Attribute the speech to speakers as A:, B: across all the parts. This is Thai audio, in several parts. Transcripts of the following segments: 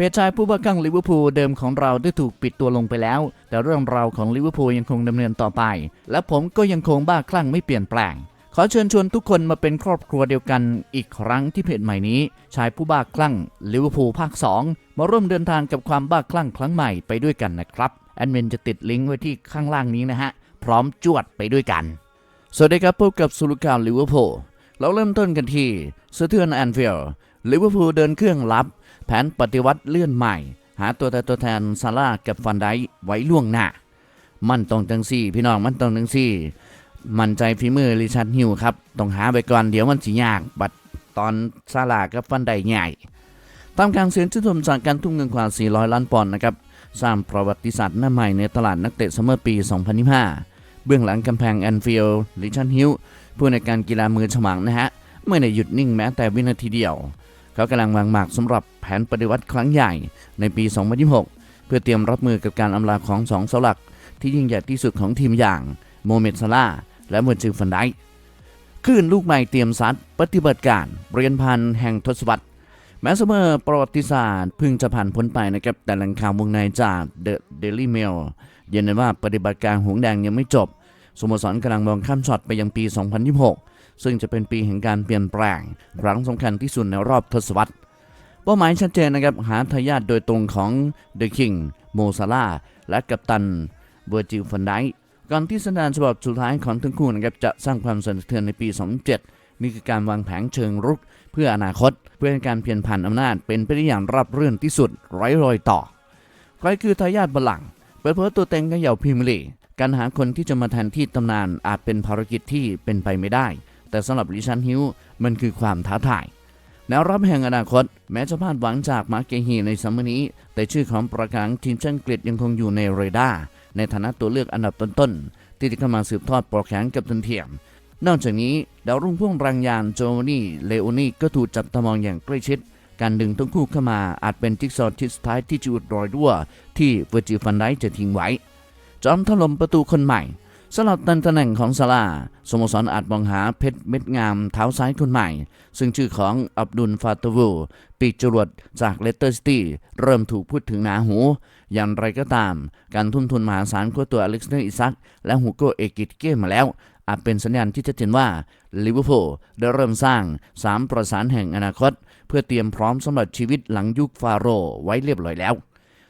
A: เพจชายผู้บ้าคลั่งลิเวอร์พูลเดิมของเราได้ถูกปิดตัวลงไปแล้ว แต่เรื่องราวของลิเวอร์พูลยังคงดำเนินต่อไป และผมก็ยังคงบ้าคลั่งไม่เปลี่ยนแปลง ขอเชิญชวนทุกคนมาเป็นครอบครัวเดียวกันอีกครั้งที่เพจใหม่นี้ ชายผู้บ้าคลั่งลิเวอร์พูลภาค 2 มาร่วมเดินทางกับความบ้าคลั่งครั้งใหม่ไปด้วยกันนะครับแอดมินจะติดลิงก์ไว้ที่ข้างล่างนี้นะฮะพร้อมจวดไปด้วยกัน สวัสดีครับพบกับสุลการลิเวอร์พูลเราเริ่มต้นกันที่สเทือนแอนฟิลด์ลิเวอร์พูลเดินเครื่องลับ แผนปฏิวัติเลื่อนใหม่ หาตัวแต่ตัวแทนซาร่ากับฟันไดไว้ล่วงหน้า มันต้องจังซี่ พี่น้องมันต้องจังซี่ มั่นใจฝีมือริชาร์ดฮิวครับต้องหาไปก่อนเดี๋ยวมันสิยากบัดตอนซาร่ากับฟันไดใหญ่ตามการเสียนชื่นชมจากการทุ่มเงินกว่า 400 ล้านปอนด์นะครับสร้างประวัติศาสตร์หน้าใหม่ในตลาดนักเตะซัมเมอร์ปี 2025 เบื้องหลังกำแพงแอนฟิลด์ริชาร์ดฮิวผู้ในการกีฬามือฉมังนะฮะ ไม่ได้หยุดนิ่งแม้แต่วินาทีเดียว เขากำลังวางหมากสำหรับแผนปฏิวัติครั้งใหญ่ในปี 2026 เพื่อเตรียมรับมือกับการอำลาของสองเสาหลัก ที่ยิ่งใหญ่ที่สุดของทีมอย่างโมเมดซาลาและเมอร์จิลฟันไดคลื่นลูกใหม่เตรียมซัดปฏิบัติการเรียนพันแห่งทศวรรษแม้เสมอประวัติศาสตร์เพิ่งจะผ่านพ้นไปนะครับ แต่แหล่งข่าววงในจากเดอะเดลี่เมลยืนยันว่าปฏิบัติการหงแดงยังไม่จบสโมสรกำลังมองข้ามช็อตไปยังปี 2026 ซึ่งจะเป็นปีแห่งการเปลี่ยนแปลงครั้งสำคัญที่สุดในรอบทศวรรษเป้าหมายชัดเจนนะครับหาทายาทโดยตรงของเดอะคิงโมซาลาและกัปตันเวอร์จิลฟันไดก่อนที่สัญญาณฉบับสุดท้ายของทั้งคู่นะครับจะสร้างความสั่นสะเทือนในปี 2007 นี่คือการวางแผนเชิงรุกเพื่ออนาคต เพื่อให้การเปลี่ยนผ่านอำนาจเป็นไปได้อย่างราบรื่นที่สุดไร้รอยต่อ ใครคือทายาทบัลลังก์เปิดเผยตัวเต็งเขย่าพรีเมียร์ลีการหาคนที่จะมาแทนที่ตำนานอาจเป็นภารกิจที่เป็นไปไม่ได้ แต่สำหรับลิชันฮิวมันคือความท้าทายแนวรับแห่งอนาคต แม้จะพลาดหวังจากมาร์เกฮีในซัมเมอร์นี้ แต่ชื่อของประกังทีมชาติอังกฤษยังคงอยู่ในเรดาร์ในฐานะตัวเลือกอันดับต้นๆ ที่จะเข้ามาสืบทอดโปรแกรมกับทันเทียม นอกจากนี้ ดาวรุ่งพุ่งรังยานโจนี่เลโอนี่ก็ถูกจับตามองอย่างใกล้ชิด การดึงทั้งคู่เข้ามาอาจเป็นจิ๊กซอว์ที่สุดท้ายที่จะอุดรอยรั่วที่เวอร์จิฟันไดจะทิ้งไว้ จอมถล่มประตูคนใหม่ สลับตันตำแหน่งของซาลาสโมสรอาจมองหาเพชรเม็ดงามเท้าซ้ายคนใหม่ ซึ่งชื่อของอับดุลฟาตวูปีกจรวดจากเลสเตอร์ซิตี้เริ่มถูกพูดถึงหนาหู อย่างไรก็ตาม การทุ่มทุนมหาศาลของตัวอเล็กซานเดอร์อิซัก และฮูโกเอกิตเก้มาแล้ว อาจเป็นสัญญาณที่ชัดเจนว่าลิเวอร์พูลได้เริ่มสร้างสามประสานแห่งอนาคต เพื่อเตรียมพร้อมสำหรับชีวิตหลังยุคฟาโรห์ไว้เรียบร้อยแล้ว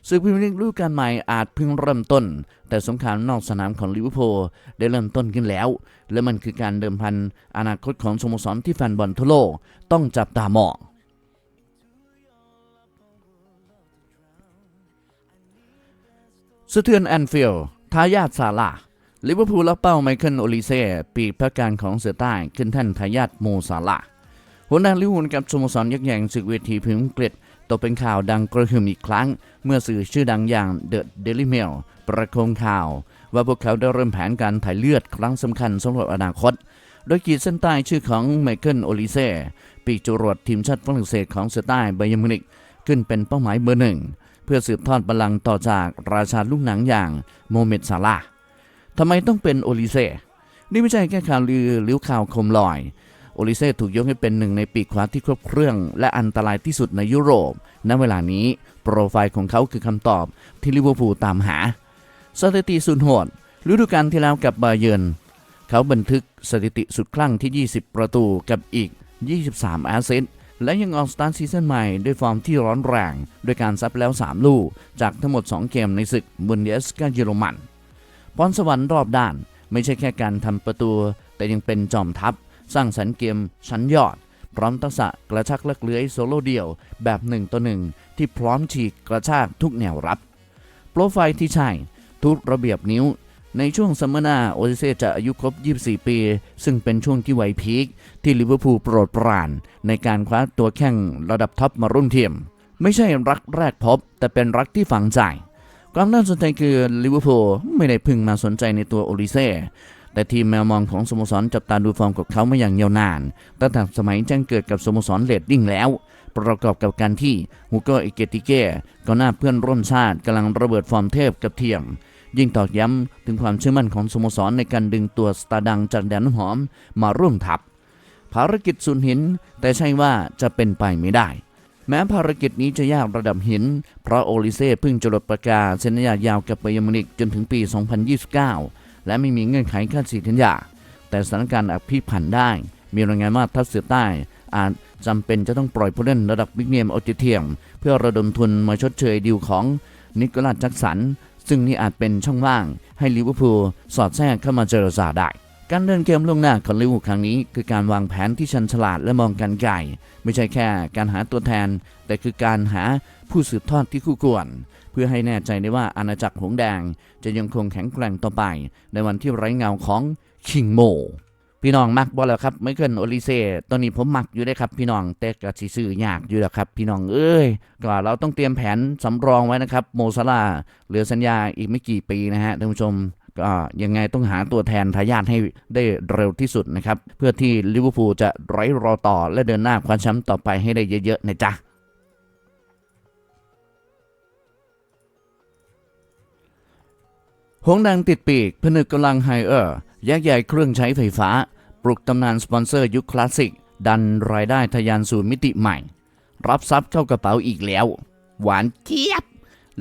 A: ศึกพรีเมียร์ลีกฤดูกาลใหม่อาจเพิ่งเริ่มต้น แต่สงครามนอกสนามของลิเวอร์พูลได้เริ่มต้นขึ้นแล้ว และมันคือการเดิมพันอนาคตของสโมสรที่แฟนบอลทั่วโลกต้องจับตามองสะเทือนแอนฟิลด์ทายาทซาลาลิเวอร์พูลรับเป้าไมเคิลโอลิเซ่ปีพระการของเสือใต้ขึ้นแท่นทายาทโมซาลาหัวหน้าลิเวอร์พูลกับสโมสรยักษ์ใหญ่ศึกเวทีพิมพ์อังกฤษ ตกเป็นข่าวดังกระหึ่มอีกครั้ง เมื่อสื่อชื่อดังอย่างเดอะเดลิเมลประโคมข่าว ว่าพวกเขาได้เริ่มแผนการถ่ายเลือดครั้งสำคัญสำหรับอนาคต โดยขีดเส้นใต้ชื่อของไมเคิลโอลิเซ่ปีกจรวดทีมชาติฝรั่งเศสของเสือใต้ไบย์มินิกขึ้นเป็นเป้าหมายเบอร์หนึ่งเพื่อสืบทอดบัลลังก์ต่อจากราชาลูกหนังอย่างโมเมดซาลาทำไมต้องเป็นโอลิเซ่นี่ไม่ใช่แค่ข่าวลือหรือข่าวคมลอย โอลิเซ่ถูกยกให้เป็นหนึ่งในปีกขวาที่ครบเครื่อง และอันตรายที่สุดในยุโรป ณ เวลานี้ โปรไฟล์ของเขาคือคำตอบที่ลิเวอร์พูลตามหา สถิติสุดโหดฤดูกาลที่แล้วกับบาเยิร์นเขาบันทึกสถิติสุดคลั่งที่ 20 ประตูกับอีก 23 แอสซิสต์และยังออกสตาร์ทซีซั่นใหม่ด้วยฟอร์มที่ร้อนแรงด้วยการซับแล้ว 3 ลูก จากทั้งหมด 2 เกมในศึกบุนเดสกาเยอรมันพรสวรรค์รอบด้าน ไม่ใช่แค่การทำประตู แต่ยังเป็นจอมทัพ สร้างสรรค์เกมชั้นยอด พร้อมทักษะกระชักเลือกเลื้อยโซโล่เดี่ยวแบบหนึ่งต่อหนึ่งที่พร้อมฉีกกระชากทุกแนวรับ โปรไฟล์ที่ใช่ทุกระเบียบนิ้วในช่วงซัมเมอร์หน้าโอซิเซจะอายุครบ 24 ปี ซึ่งเป็นช่วงที่วัยพีคที่ลิเวอร์พูลโปรดปราน ในการคว้าตัวแข่งระดับท็อปมารุ่นเทียม ไม่ใช่รักแรกพบ แต่เป็นรักที่ฝังใจ ความน่าสนใจคือลิเวอร์พูลไม่ได้พึงมาสนใจในตัวโอลิเซ่ แต่ทีมแมวมองของสโมสรจับตาดูฟอร์มกับเขามาอย่างยาวนาน ตั้งแต่สมัยแจ้งเกิดกับสโมสรเลดดิ้งแล้ว ประกอบกับการที่ฮูโกอิเกติเก้ก็หน้าเพื่อนร่วมชาติกำลังระเบิดฟอร์มเทพกับเทียม ยิ่งตอกย้ำถึงความเชื่อมั่นของสโมสรในการดึงตัวสตาร์ดังจากแดนหอมมาร่วมทัพ ภารกิจสุนหิน แต่ใช่ว่าจะเป็นไปไม่ได้แม้ภารกิจนี้จะยากระดับหิน เพราะโอลิเซ่เพิ่งจดประกาศเซ็นสัญญายาวกับไบเยร์นมิวนิกจนถึงปี 2029 และไม่มีเงื่อนไขค่าสีสัญญา แต่สถานการณ์อาจพลิกผันได้ มีรายงานว่าทัพเสือใต้ อาจจำเป็นจะต้องปล่อยผู้เล่นระดับบิ๊กเนมออติเทียม เพื่อระดมทุนมาชดเชยดีลของนิโคลัสแจ็คสัน ซึ่งนี่อาจเป็นช่องว่างให้ลิเวอร์พูลสอดแทรกเข้ามาเจรจาได้การเดินเกมล่วงหน้าของลิเวอร์พูลครั้งนี้ คือการวางแผนที่ชันฉลาดและมองการไกลไม่ใช่แค่การหาตัวแทน แต่คือการหาผู้สืบทอดที่คู่ควร เพื่อให้แน่ใจได้ว่าอาณาจักรหงส์แดงจะยังคงแข็งแกร่งต่อไป ในวันที่ไร้เงาของคิงโมพี่น้องมักบ่แล้วครับไม่เกินโอลิเซ่ตอนนี้ผมมักอยู่ได้ครับ พี่น้องแต่ก็สิซื้อยากอยู่แล้วครับ พี่น้องเอ้ยก็เราต้องเตรียมแผนสำรองไว้นะครับ โมซาลาเหลือสัญญาอีกไม่กี่ปีนะฮะท่านผู้ชมก็ยังไงต้องหาตัวแทนทายาทให้ได้เร็วที่สุดนะครับ เพื่อที่ลิเวอร์พูลจะไร้รอต่อและเดินหน้าคว้าแชมป์ต่อไปให้ได้เยอะๆนะจ๊ะ หงดังติดปีกผนึกกำลังไฮเออร์แยกใหญ่เครื่องใช้ไฟฟ้า ปลุกตำนานสปอนเซอร์ยุคคลาสสิก ดันรายได้ทะยานสู่มิติใหม่ รับทรัพย์เข้ากระเป๋าอีกแล้ว หวานเจี๊ยบ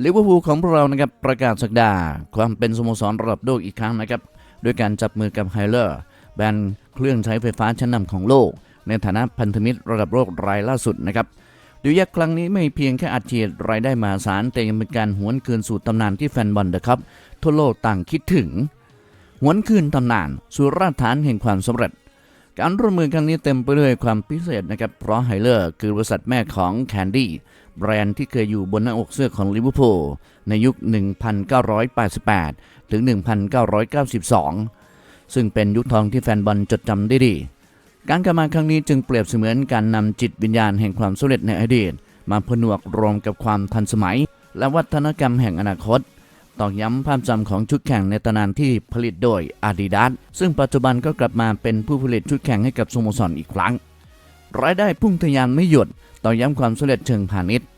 A: ลิเวอร์พูลของพวกเรานะครับประกาศสักดา ความเป็นสโมสรระดับโลกอีกครั้งนะครับด้วยการจับมือกับไฮเลอร์แบรนด์เครื่องใช้ไฟฟ้าชั้นนำของโลก ในฐานะพันธมิตรระดับโลกรายล่าสุดนะครับ ดูยักษ์ครั้งนี้ไม่เพียงแค่อัดฉีดรายได้มาศาลแต่ยังเป็นการหวนคืนสู่ตำนานที่แฟนบอลนะครับทั่วโลกต่างคิดถึง หวนคืนตำนานสู่รากฐานแห่งความสำเร็จ การร่วมมือครั้งนี้เต็มไปด้วยความพิเศษนะครับเพราะไฮเลอร์คือบริษัทแม่ของแคนดี้แบรนด์ที่เคยอยู่บนหน้าอกเสื้อของลิเวอร์พูลในยุค 1988 ถึง 1992 ซึ่งเป็นยุคทองที่แฟนบอลจดจำได้ดี การกลับมาครั้งนี้จึงเปรียบเสมือนการนำจิตวิญญาณแห่งความสำเร็จในอดีต มาผนวกรวมกับความทันสมัย และวัฒนกรรมแห่งอนาคตตอกย้ำภาพจำของชุดแข่งในตำนานที่ผลิตโดย Adidas ซึ่งปัจจุบันก็กลับมาเป็นผู้ผลิตชุดแข่งให้กับสโมสรอีกครั้ง รายได้พุ่งทะยานไม่หยุดต่อย้ำความสำเร็จเชิงพาณิชย์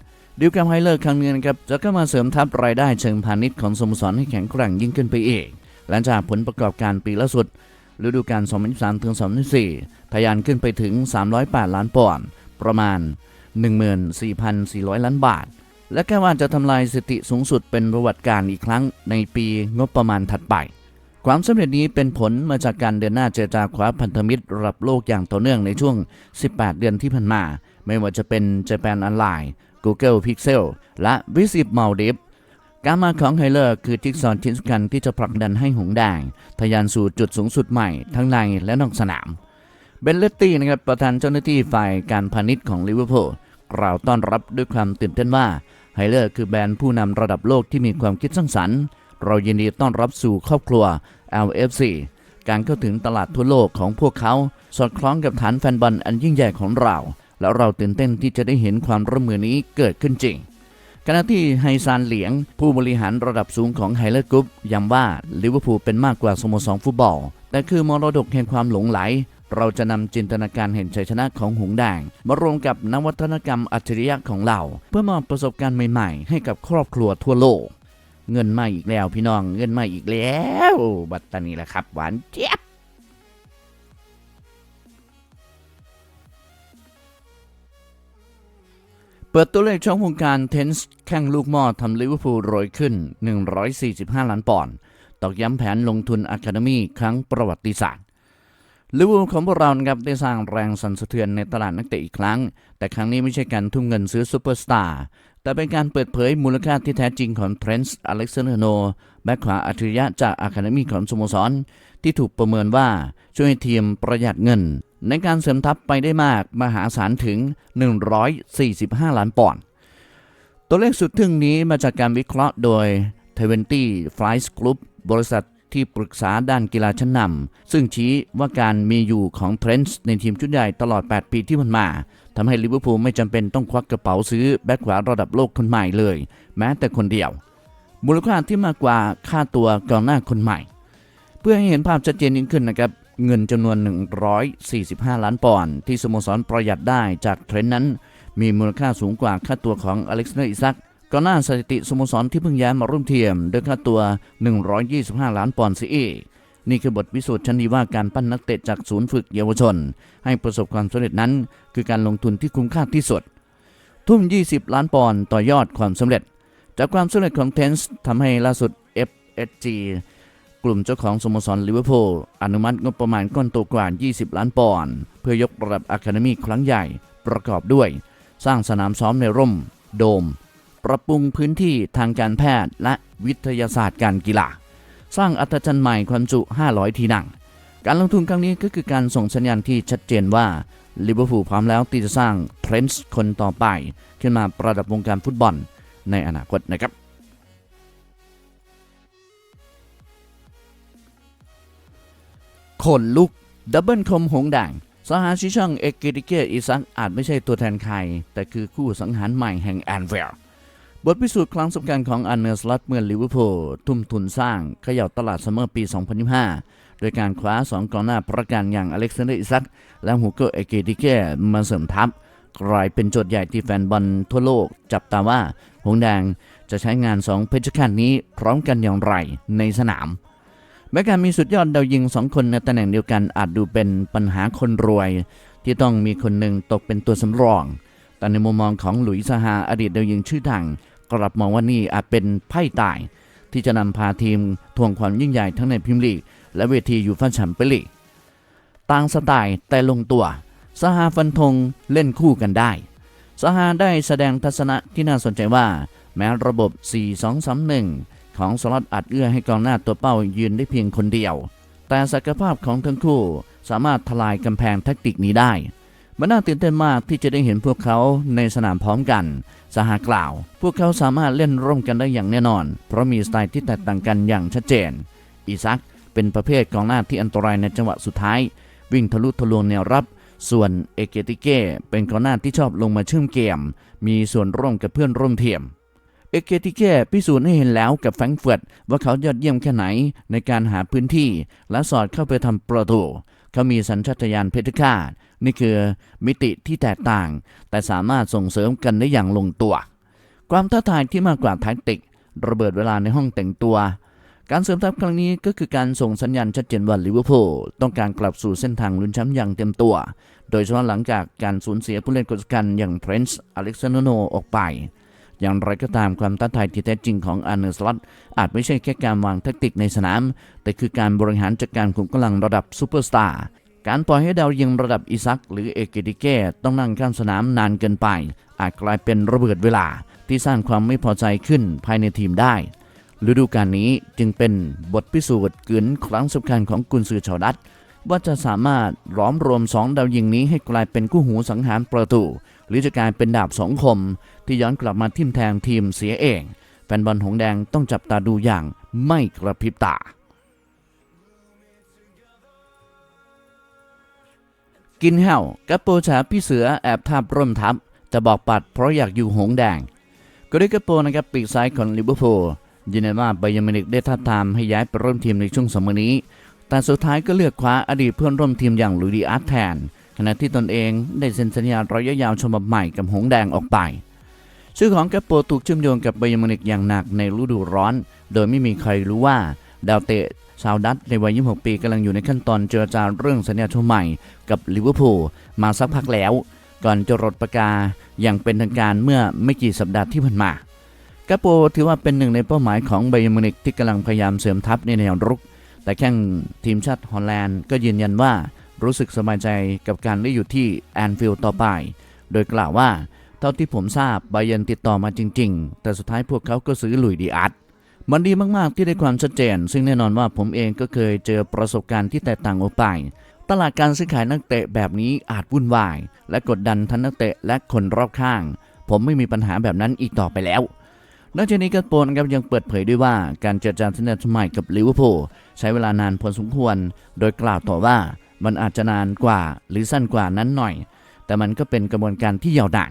A: ดิวกับไฮเลอร์ครั้งนี้นะครับจะเข้ามาเสริมทัพรายได้เชิงพาณิชย์ของสโมสรให้แข็งแกร่งยิ่งขึ้นไปอีก หลังจากผลประกอบการปีล่าสุดฤดูกาล 2023ถึง2024 ทะยานขึ้นไปถึง 308 ล้านปอนด์ประมาณ 14,400 ล้านบาท และแค่ว่าจะทำลายสถิติสูงสุดเป็นประวัติการณ์อีกครั้งในปีงบประมาณถัดไป ความสำเร็จนี้เป็นผลมาจากการเดินหน้าเจรจาคว้าพันธมิตรระดับโลกอย่างต่อเนื่องในช่วง 18 เดือนที่ผ่านมา ไม่ว่าจะเป็น Japan Online Google Pixel และ Visit Maldives การมาของไฮเลอร์คือจิ๊กซอว์ชิ้นสำคัญที่จะผลักดันให้หงแดงทะยานสู่จุดสูงสุดใหม่ทั้งในและนอกสนาม เบนเลตตี้นะครับประธานเจ้าหน้าที่ฝ่ายการพาณิชย์ของลิเวอร์พูลกล่าวต้อนรับด้วยความตื่นเต้นว่าไฮเลอร์คือแบรนด์ผู้นำระดับโลกที่มีความคิดสร้างสรรค์ เรายินดีต้อนรับสู่ครอบครัว LFC การเข้าถึงตลาดทั่วโลกของพวกเขา สอดคล้องกับฐานแฟนบอลอันยิ่งใหญ่ของเรา แล้วเราตื่นเต้นที่จะได้เห็นความร่วมมือนี้เกิดขึ้นจริงขณะที่ไฮซานเหลียง ผู้บริหารระดับสูงของไฮเลอร์กรุ๊ปย้ำว่าลิเวอร์พูลเป็นมากกว่าสโมสรฟุตบอล แต่คือมรดกแห่งความหลงไหล เราจะนำจินตนาการเห็นชัยชนะของหงแดงมารวมกับนวัฒนกรรมอัจฉริยะของเรา เพื่อมอบประสบการณ์ใหม่ๆ ให้กับครอบครัวทั่วโลก เงินมาอีกแล้วพี่น้องเงินมาอีกแล้ว บัตตานีแหละครับ หวานเจี๊ยบเปิดตัวเลขช่องวงการเทนส์แข่งลูกหม้อทำลิเวอร์พูลโรยขึ้น 145 ล้านปอนด์ตอกย้ำแผนลงทุนอะคาเดมีครั้งประวัติศาสตร์ ลิเวอร์พูลของพวกเรานะครับได้สร้างแรงสั่นสะเทือนในตลาดนักเตะอีกครั้ง แต่ครั้งนี้ไม่ใช่การทุ่มเงินซื้อซูเปอร์สตาร์แต่เป็นการเปิดเผยมูลค่าที่แท้จริงของเทรนส์อเล็กซานเดอร์โนแบ็คขวาอัจฉริยะจากอะคาเดมีของสโมสร ที่ถูกประเมินว่าช่วยทีมประหยัดเงิน ในการเสริมทัพไปได้มากมหาศาลถึง 145 ล้านปอนด์ตัวเลขสุดทึ่งนี้มาจากการวิเคราะห์โดย20 Flights Group บริษัท ที่ปรึกษาด้านกีฬาชั้นนำซึ่งชี้ว่าการมีอยู่ของเทรนส์ในทีมชุดใหญ่ตลอด 8 ปีที่ผ่านมาทำให้ลิเวอร์พูลไม่จำเป็นต้องควักกระเป๋าซื้อแบ็คขวาระดับโลกคนใหม่เลย แม้แต่คนเดียว มูลค่าที่มากกว่าค่าตัวกองหน้าคนใหม่ เพื่อให้เห็นภาพชัดเจนยิ่งขึ้นนะครับเงินจำนวน 145 ล้านปอนด์ที่สโมสรประหยัดได้จากเทรนด์นั้น มีมูลค่าสูงกว่าค่าตัวของอเล็กซานเดอร์อิซัก ก่อนหน้าสถิติสโมสรที่เพิ่งย้ายมาร่วมเทียมด้วยค่าตัว 125 ล้านปอนด์เสียอีกนี่คือบทพิสูจน์ชั้นดีว่าการปั้นนักเตะจากศูนย์ฝึกเยาวชน ให้ประสบความสำเร็จนั้น คือการลงทุนที่คุ้มค่าที่สุด ทุ่ม 20 ล้านปอนด์ต่อยอดความสำเร็จ จากความสำเร็จของเทนส์ทำให้ล่าสุด FSG กลุ่มเจ้าของสโมสรลิเวอร์พูลอนุมัติงบประมาณก้อนโตกว่า 20 ล้านปอนด์เพื่อยกระดับอะคาเดมีครั้งใหญ่ประกอบด้วย สร้างสนามซ้อมในร่ม โดม ปรับปรุงพื้นที่ทางการแพทย์และวิทยาศาสตร์การกีฬา สร้างอัตจันทร์ใหม่ความจุ 500 ที่นั่ง การลงทุนครั้งนี้ก็คือการส่งสัญญาณที่ชัดเจนว่าลิเวอร์พูลพร้อมแล้วที่จะสร้างเทรนส์คนต่อไป ขึ้นมาประดับวงการฟุตบอลในอนาคตนะครับคนลุกดับเบิลคมหงด่างสหาชิช่องเอกกิติเกตอิซักอาจไม่ใช่ตัวแทนใคร แต่คือคู่สังหารใหม่แห่งแอนเวร์ บทพิสูจน์ครั้งสำคัญของอันเนอร์สลัตเมื่อลิเวอร์พูลทุ่มทุนสร้างเขย่าตลาดซัมเมอร์ปี 2025 โดยการคว้าสองกองหน้าประกันอย่างอเล็กซานเดอร์อิซักและฮูโกเอกกิติเกตมาเสริมทัพกลายเป็นโจทย์ใหญ่ที่แฟนบอลทั่วโลก จับตาว่า หงแดงจะใช้งานสองเพชรฆาตนี้พร้อมกันอย่างไรในสนาม แม้การมีสุดยอดดาวยิงสองคนในตำแหน่งเดียวกันอาจดูเป็นปัญหาคนรวย ที่ต้องมีคนหนึ่งตกเป็นตัวสำรอง แต่ในมุมมองของหลุยส์ซาฮาอดีตดาวยิงชื่อดัง กลับมองว่านี่อาจเป็นไพ่ตาย ที่จะนำพาทีมทวงความยิ่งใหญ่ทั้งในพรีเมียร์ลีก และเวทียูฟ่าแชมเปี้ยนลีกต่างสไตล์แต่ลงตัวซาฮาฟันธงเล่นคู่กันได้ซาฮาได้แสดงทัศนะที่น่าสนใจว่า แม้ระบบ 4-2-3-1 ของสล็อตอาจเอื้อให้กองหน้าตัวเป้ายืนได้เพียงคนเดียว แต่ศักยภาพของทั้งคู่สามารถทลายกำแพงแทคติกนี้ได้ มันน่าตื่นเต้นมากที่จะได้เห็นพวกเขาในสนามพร้อมกัน สหากล่าว พวกเขาสามารถเล่นร่วมกันได้อย่างแน่นอน เพราะมีสไตล์ที่แตกต่างกันอย่างชัดเจน อีซักเป็นประเภทกองหน้าที่อันตรายในจังหวะสุดท้าย วิ่งทะลุทะลวงแนวรับ ส่วนเอเกติเก้เป็นกองหน้าที่ชอบลงมาเชื่อมเกม มีส่วนร่วมกับเพื่อนร่วมทีมเอเกติเก้พิสูจน์ให้เห็นแล้วกับแฟรงเฟิร์ตว่าเขายอดเยี่ยมแค่ไหนในการหาพื้นที่ และสอดเข้าไปทำประตู เขามีสัญชาตญาณเพชรฆาตนี่คือมิติที่แตกต่าง แต่สามารถส่งเสริมกันได้อย่างลงตัว ความท้าทายที่มากกว่าแท็กติก ระเบิดเวลาในห้องแต่งตัว การเสริมทัพครั้งนี้ก็คือการส่งสัญญาณชัดเจนว่าลิเวอร์พูลต้องการกลับสู่เส้นทางลุ้นแชมป์อย่างเต็มตัว โดยเฉพาะหลังจากการสูญเสียผู้เล่นคนสำคัญอย่างเทรนส์อเล็กซานโนออกไป อย่างไรก็ตามความท้าทายที่แท้จริงของอาร์เนอร์สลอตอาจไม่ใช่แค่การวางแทคติกในสนาม แต่คือการบริหารจัดการขุมกำลังระดับซูเปอร์สตาร์การปล่อยให้ดาวยิงระดับอิซักหรือเอเกติเก้ต้องนั่งข้างสนามนานเกินไป อาจกลายเป็นระเบิดเวลาที่สร้างความไม่พอใจขึ้นภายในทีมได้ ฤดูกาลนี้จึงเป็นบทพิสูจน์กึนครั้งสำคัญของกุนซือชาวดัต ว่าจะสามารถล้อมรวมสองดาวยิงนี้ให้กลายเป็นคู่หูสังหารประตู หรือจะกลายเป็นดาบสองคม ที่ย้อนกลับมาทิ่มแทงทีมเสียเองแฟนบอลหงแดงต้องจับตาดูอย่างไม่กระพริบตา กินแห้วกับโปชาพี่เสือแอบทาบร่มทับจะบอกปัดเพราะอยากอยู่หงแดงก็ได้กระโปนะครับปีกซ้ายของลิเวอร์พูลยืนยันว่าไบยร์นมินิกได้ท้าทามให้ย้ายไปร่วมทีมในช่วงสมอนี้ แต่สุดท้ายก็เลือกคว้าอดีตเพื่อนร่วมทีมอย่างลุยดีอาร์ตแทน ขณะที่ตนเองได้เซ็นสัญญาระยะยาวฉบับใหม่กับหงแดงออกไป ชื่อของแกปโปถูกเชื่อมโยงกับไบย์มนิกอย่างหนักในฤดูร้อน โดยไม่มีใครรู้ว่าดาวเตะชาวดัตในวัย 26 ปีกำลังอยู่ในขั้นตอนเจรจาเรื่องสัญญาฉบับใหม่กับลิเวอร์พูลมาสักพักแล้ว ก่อนจะรดประกาอย่างเป็นทางการเมื่อไม่กี่สัปดาห์ที่ผ่านมากาโปถือว่าเป็นหนึ่งในเป้าหมายของไบเยร์มินิกที่กำลังพยายามเสริมทัพในแนวรุก แต่แข้งทีมชาติฮอลแลนด์ก็ยืนยันว่ารู้สึกสบายใจกับการได้อยู่ที่แอนฟิลด์ต่อไป โดยกล่าวว่า เท่าที่ผมทราบไบยร์นติดต่อมาจริง ๆ แต่สุดท้ายพวกเขาก็ซื้อหลุยดีอาร์ตมันดีมากๆที่ได้ความชัดเจน ซึ่งแน่นอนว่าผมเองก็เคยเจอประสบการณ์ที่แตกต่างออกไป ตลาดการซื้อขายนักเตะแบบนี้อาจวุ่นวาย และกดดันทั้งนักเตะและคนรอบข้าง ผมไม่มีปัญหาแบบนั้นอีกต่อไปแล้วนอกจากนี้กาโปนครับยังเปิดเผยด้วยว่าการเจรจาสัญญาใหม่กับลิเวอร์พูล ใช้เวลานานพอสมควร โดยกล่าวต่อว่ามันอาจจะนานกว่าหรือสั้นกว่านั้นหน่อย แต่มันก็เป็นกระบวนการที่ยาวนาน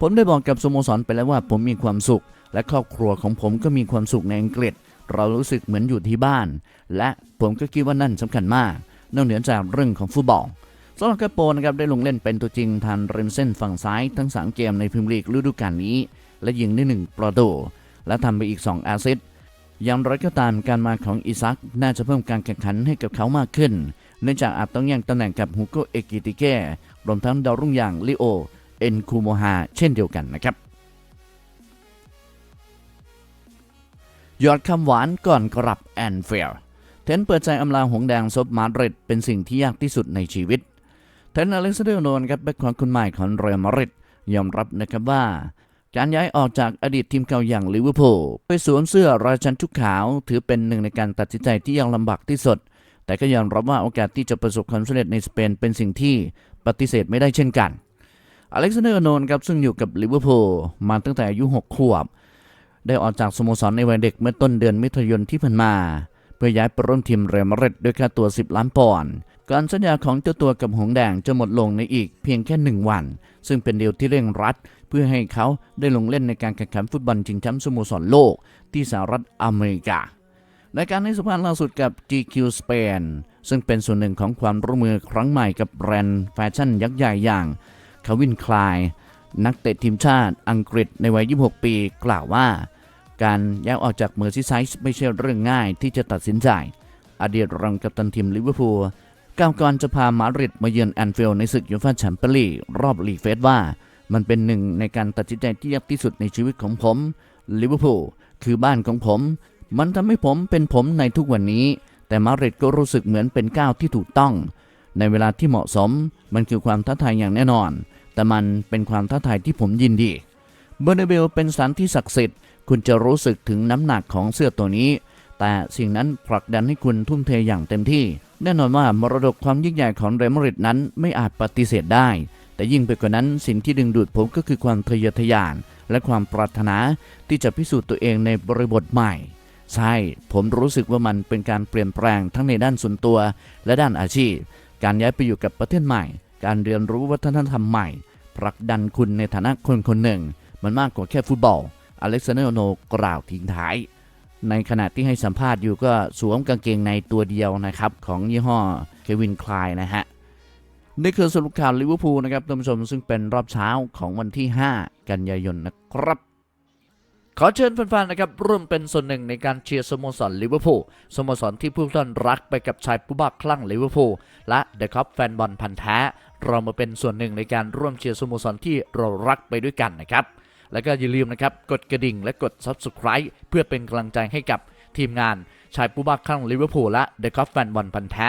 A: ผมได้บอกกับสโมสรไปแล้วว่าผมมีความสุข และครอบครัวของผมก็มีความสุขในอังกฤษ เรารู้สึกเหมือนอยู่ที่บ้าน และผมก็คิดว่านั่นสำคัญมาก นอกเหนือจากเรื่องของฟุตบอลสำหรับกาโปนะครับได้ลงเล่นเป็นตัวจริงทันริมเส้นฝั่งซ้ายทั้ง 3 เกมในพรีเมียร์ลีกฤดูกาลนี้ และยิงได้ 1 ประตูและทำไปอีก 2 แอสซิสต์ อย่างไรก็ตามการมาของอิซักน่าจะเพิ่มการแข่งขันให้กับเขามากขึ้น เนื่องจากอาจต้องแย่งตำแหน่งกับฮูโกเอกิติเก้รวมทั้งดาวรุ่งอย่างลิโอ เอ็นคูโมฮาเช่นเดียวกันนะครับยอดคำหวานก่อนกลับแอนเฟียร์เทนเปิดใจอำลาหงแดงซบมาดริดเป็นสิ่งที่ยากที่สุดในชีวิต เทนอเล็กซานเดอร์โนนครับแบ็คขวาคนใหม่ของเรอัลมาดริดยอมรับนะครับว่า การย้ายออกจากอดีตทีมเก่าอย่างลิเวอร์พูลไปสวมเสื้อราชันชุกขาว ถือเป็นหนึ่งในการตัดสินใจที่ยังลำบากที่สุด แต่ก็ยอมรับว่าโอกาสที่จะประสบความสำเร็จในสเปนเป็นสิ่งที่ปฏิเสธไม่ได้เช่นกัน อเล็กซานเดอร์โนนครับซึ่งอยู่กับลิเวอร์พูลมาตั้งแต่อายุ 6 ขวบ ได้ออกจากสโมสรในวัยเด็กเมื่อต้นเดือนมิถุนายนที่ผ่านมา เพื่อย้ายไปร่วมทีมเรอัลมาดริดด้วยค่าตัว 10 ล้านปอนด์การสัญญาของเจ้าตัวกับหงแดงจะหมดลงในอีกเพียงแค่หนึ่งวัน ซึ่งเป็นเดีลที่เร่งรัด เพื่อให้เขาได้ลงเล่นในการแข่งขันฟุตบอลชิงแชมป์สโมสรโลกที่สหรัฐอเมริกาในการให้สัมภาษณ์ล่าสุดกับ GQ Spain ซึ่งเป็นส่วนหนึ่งของความร่วมมือครั้งใหม่กับแบรนด์แฟชั่นยักษ์ใหญ่อย่างคาวินคลาย นักเตะทีมชาติอังกฤษในวัย 26 ปี กล่าวว่า การย้ายออกจากเมอร์ซีไซส์ไม่ใช่เรื่องง่ายที่จะตัดสินใจ อดีตรองกัปตันทีมลิเวอร์พูลก้าวก่อนจะพามาดริดมาเยือนแอนฟิลด์ในศึกยูฟ่าแชมเปี้ยนลีกรอบลีกเฟสว่า มันเป็นหนึ่งในการตัดสินใจที่ยากที่สุดในชีวิตของผมลิเวอร์พูลคือบ้านของผม มันทำให้ผมเป็นผมในทุกวันนี้ แต่มาริดก็รู้สึกเหมือนเป็นก้าวที่ถูกต้อง ในเวลาที่เหมาะสม มันคือความท้าทายอย่างแน่นอน แต่มันเป็นความท้าทายที่ผมยินดีเบอร์เนเบลเป็นสถานที่ศักดิ์สิทธิ์ คุณจะรู้สึกถึงน้ำหนักของเสื้อตัวนี้ แต่สิ่งนั้นผลักดันให้คุณทุ่มเทอย่างเต็มที่ แน่นอนว่ามรดกความยิ่งใหญ่ของเรอัลมาดริดนั้นไม่อาจปฏิเสธได้ แต่ยิ่งไปกว่านั้นสิ่งที่ดึงดูดผมก็คือความทะเยอทะยาน และความปรารถนาที่จะพิสูจน์ตัวเองในบริบทใหม่ ใช่ ผมรู้สึกว่ามันเป็นการเปลี่ยนแปลงทั้งในด้านส่วนตัวและด้านอาชีพ การย้ายไปอยู่กับประเทศใหม่ การเรียนรู้วัฒนธรรมใหม่ผลักดันคุณในฐานะคนคนหนึ่ง มันมากกว่าแค่ฟุตบอล อเล็กซานเดอร์โนกล่าวทิ้งท้าย ในขณะที่ให้สัมภาษณ์อยู่ก็สวมกางเกงในตัวเดียวนะครับ ของยี่ห้อเควินคลายนะฮะ นี่คือสรุปข่าวลิเวอร์พูลนะครับท่านผู้ชมซึ่งเป็นรอบเช้าของวันที่ 5 กันยายนนะครับขอเชิญแฟนๆ นะครับร่วมเป็นส่วนหนึ่งในการเชียร์สโมสรลิเวอร์พูลสโมสรที่ผู้ท่านรักไปกับชายผู้บ้าคลั่งลิเวอร์พูลและเดอะคัพแฟนบอลพันธ์แท้ เรามาเป็นส่วนหนึ่งในการร่วมเชียร์สโมสรที่เรารักไปด้วยกันนะครับ แล้วก็อย่าลืมนะครับกดกระดิ่งและกด Subscribe เพื่อเป็นกำลังใจให้กับทีมงานชายผู้บ้าคลั่งลิเวอร์พูลและเดอะคัพแฟนบอลพันธ์แท้